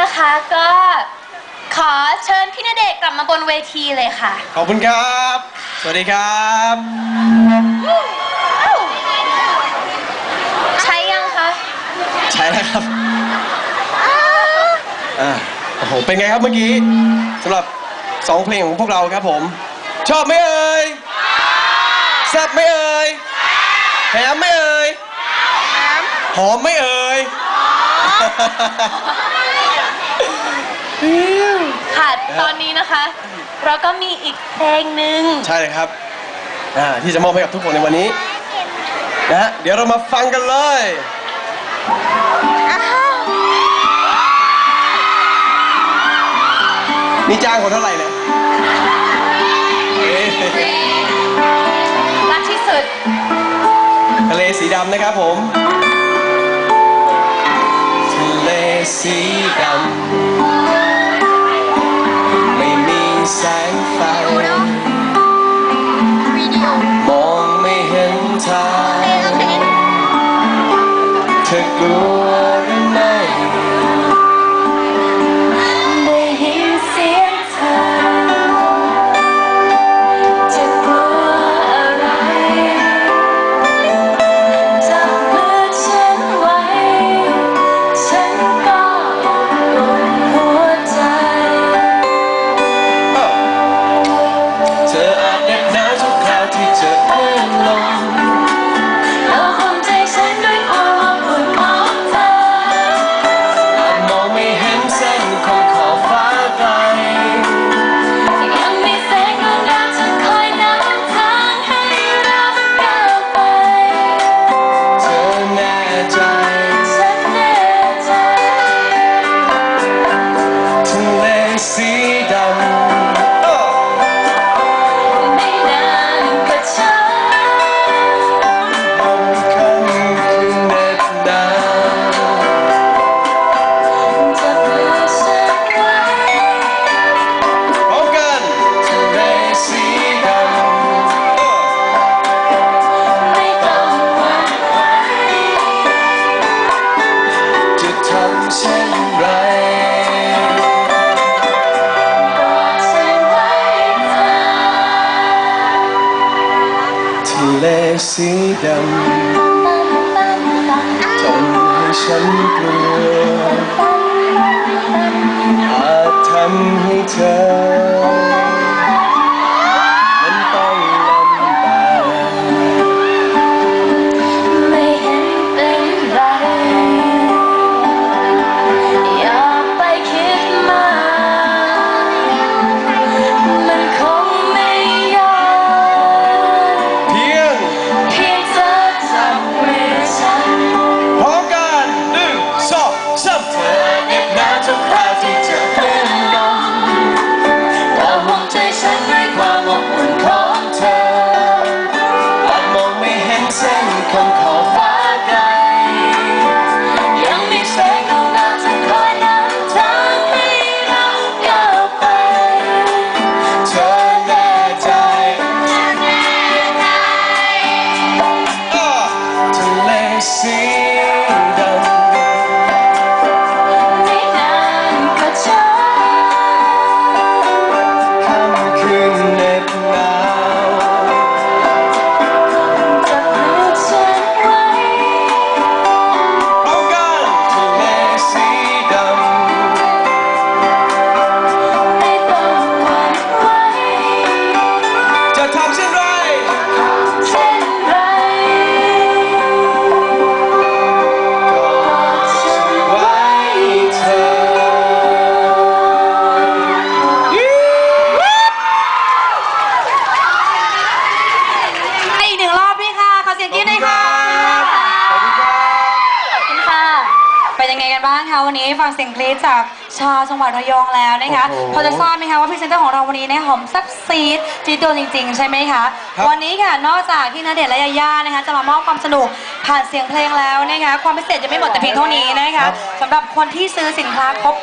นะคะก็ขอเชิญพี่ณเดชน์กลับมาบนเวทีเลยค่ะ ขอบคุณครับ สวัสดีครับใช้ยังคะใช่แล้วครับอ่าโอ้โห เป็นไงครับเมื่อกี้สำหรับสองเพลงของพวกเราครับผม ชอบไหมเอ่ยแซ่บไหมเอ่ยแถมไหมเอ่ยหอมไหมเอ่ยค่ะ ตอนนี้นะคะ เราก็มีอีกเพลงหนึ่งใช่เลยครับอ่าที่จะมอบให้กับทุกคนในวันนี้นะฮะเดี๋ยวเรามาฟังกันเลยนี่จ้างคนเท่าไหร่เนี่ยเอ๊ะรักที่สุด ทะเลสีดำนะครับผม ทะเลสี มองไม่เห็นทางเธอกลัวะ สีดำทำให้ฉันกลัวอาจทำให้เธอ ยังไงกันบ้างคะวันนี้ฟังเสียงกรี๊ดจากชาวจังหวัดระยองแล้วนะคะโอ้โหพอจะทราบไหมคะว่าพรีเซนเตอร์ของเราวันนี้เนี่ยหอมแซับซีดจีดโดนจริง ๆ ใช่ไหมคะครับ วันนี้ค่ะนอกจากที่ณเดชน์และยาย่านะคะจะมามอบความสนุกผ่านเสียงเพลงแล้วนะคะความพิเศษยังไม่หมดแต่เพียงเท่านี้นะคะสำหรับคนที่ซื้อสินค้าครบ